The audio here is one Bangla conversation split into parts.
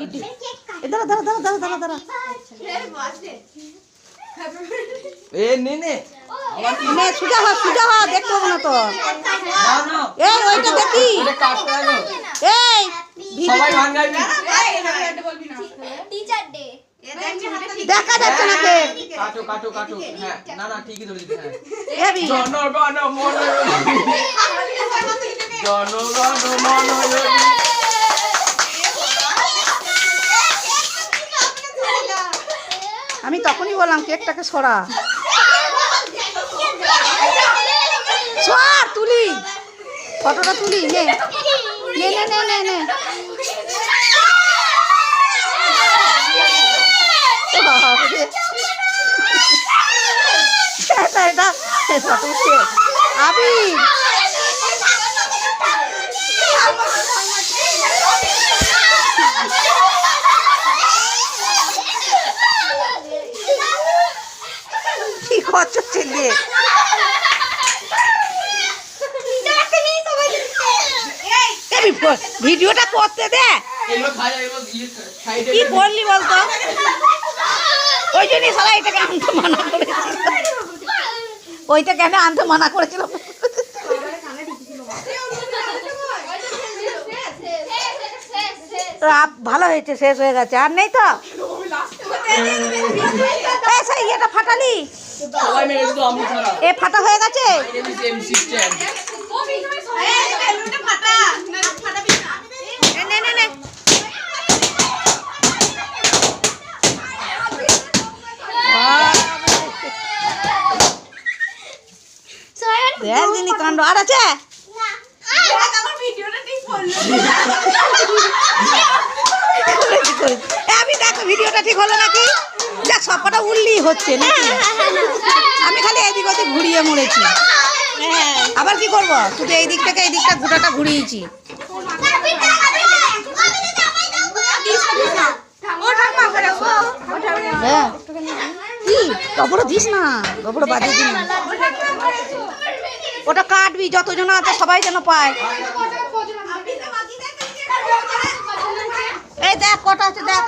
এ দাঁড়া দাঁড়া দাঁড়া দাঁড়া দাঁড়া দাঁড়া এ নে সুজা হ সুজা হ দেখতে হবে না তো। না না। এই ওইটা দেখি। এই সবাই গান টিচার ডে দেখা যাচ্ছে না কে? কাটো কাটো কাটো। হ্যাঁ না না ঠিকই ধরেছি হ্যাঁ। জনগণ মন জনগণ মন আমি তখনই বললাম কেকটাকে সরা। সর তুলি। ফটোটা তুলি নে। নে উঠছে করছ ছেলে? ভিডিওটা করতে দে। কি করলি বলতো? ওই জন্যই সারা এটাকে আনতে মানা করেছিল। ওইটা কেন আনতে মানা করেছিল। রাত ভালো হয়েছে, শেষ হয়ে গেছে। আর নেই তো? ইয়েটা ফাটালি। এ ফাটা হয়ে গেছে? কাণ্ড। আর আছে? আমি দেখো ভিডিওটা ঠিক হলো নাকি? দেখ সবকটা উল্লি হচ্ছে নাকি? আমি খালি এদিক ওদিক ঘুরিয়ে মরেছি। আবার কি করব? শুধু এই দিক থেকে এই দিকটা গোটাটা ঘুরিয়েছি। হ্যাঁ। না। গোবরও বাজিয়ে দিস ওটা কাটবি, যতজন আছে সবাই যেন পায়। এই দেখ, কটা আছে, দেখ।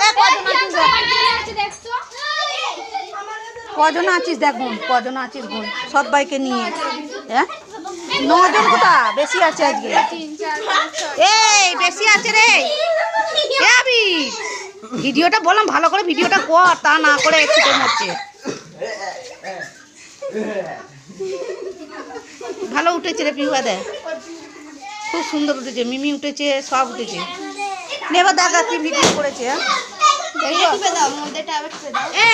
কজন আছিস দেখ বোন কজন আছিস বোন সবাইকে নিয়ে। হ্যাঁ? নজন কোটা বেশি আছে আজকে। এই বেশি আছে রে। আবি ভিডিওটা বললাম ভালো করে ভিডিওটা কর তা না করে ছুটে মরছে। ভালো উঠেছে রে পিহুয়া দেখ। খুব সুন্দর উঠেছে মিমি উঠেছে সব উঠেছে। নেবার দেখা কি ভিডিও করেছে হ্যাঁ? এই